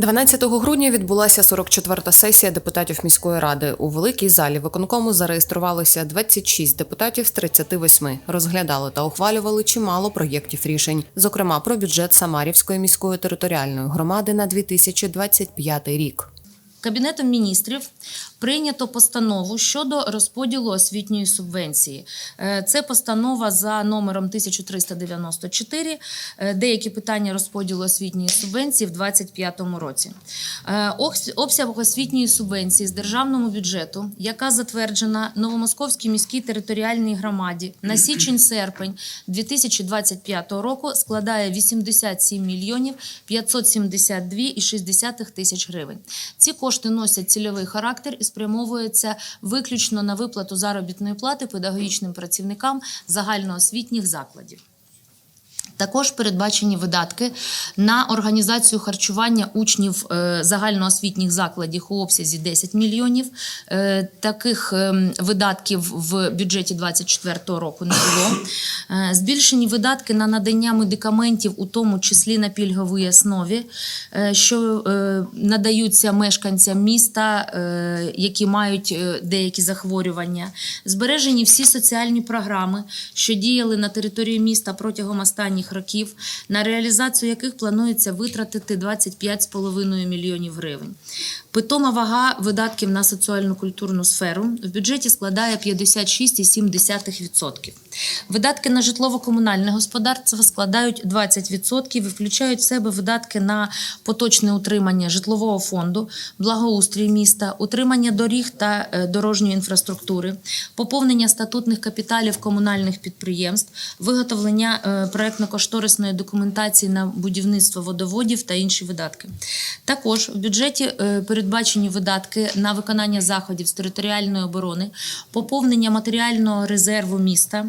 12 грудня відбулася 44-та сесія депутатів міської ради. У великій залі виконкому зареєструвалося 26 депутатів з 38. Розглядали та ухвалювали чимало проєктів рішень, зокрема про бюджет Самарівської міської територіальної громади на 2025 рік. Кабінетом міністрів прийнято постанову щодо розподілу освітньої субвенції. Е, Це постанова за номером 1394. е, Деякі питання розподілу освітньої субвенції в 2025 році. Е, Обсяг освітньої субвенції з державного бюджету, яка затверджена Новомосковській міській територіальній громаді на січень-серпень 2025 року, складає 87 мільйонів 572,6 тисяч гривень. Ці кошти носять цільовий характер і спрямовуються виключно на виплату заробітної плати педагогічним працівникам загальноосвітніх закладів. Також передбачені видатки на організацію харчування учнів е, загальноосвітніх закладів у обсязі 10 мільйонів. Е, Таких ем, видатків в бюджеті 2024 року не було. Е, Збільшені видатки на надання медикаментів, у тому числі на пільговій основі, що надаються мешканцям міста, які мають деякі захворювання. Збережені всі соціальні програми, що діяли на території міста протягом останніх років, на реалізацію яких планується витратити 25,5 мільйонів гривень. Питома вага видатків на соціально-культурну сферу в бюджеті складає 56,7%. Видатки на житлово-комунальне господарство складають 20% і включають в себе видатки на поточне утримання житлового фонду, благоустрій міста, утримання доріг та е, дорожньої інфраструктури, поповнення статутних капіталів комунальних підприємств, виготовлення е, проектно-кошторисної документації на будівництво водоводів та інші видатки. Також в бюджеті е, передбачені видатки на виконання заходів з територіальної оборони, поповнення матеріального резерву міста,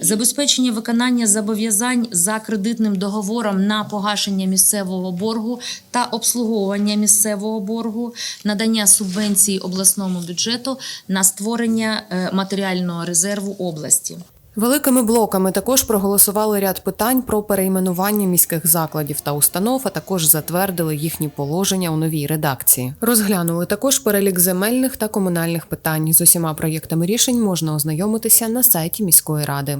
забезпечення виконання зобов'язань за кредитним договором на погашення місцевого боргу та обслуговування місцевого боргу, надання субвенції обласному бюджету на створення е, матеріального резерву області. Великими блоками також проголосували ряд питань про перейменування міських закладів та установ, а також затвердили їхні положення у новій редакції. Розглянули також перелік земельних та комунальних питань. З усіма проєктами рішень можна ознайомитися на сайті міської ради.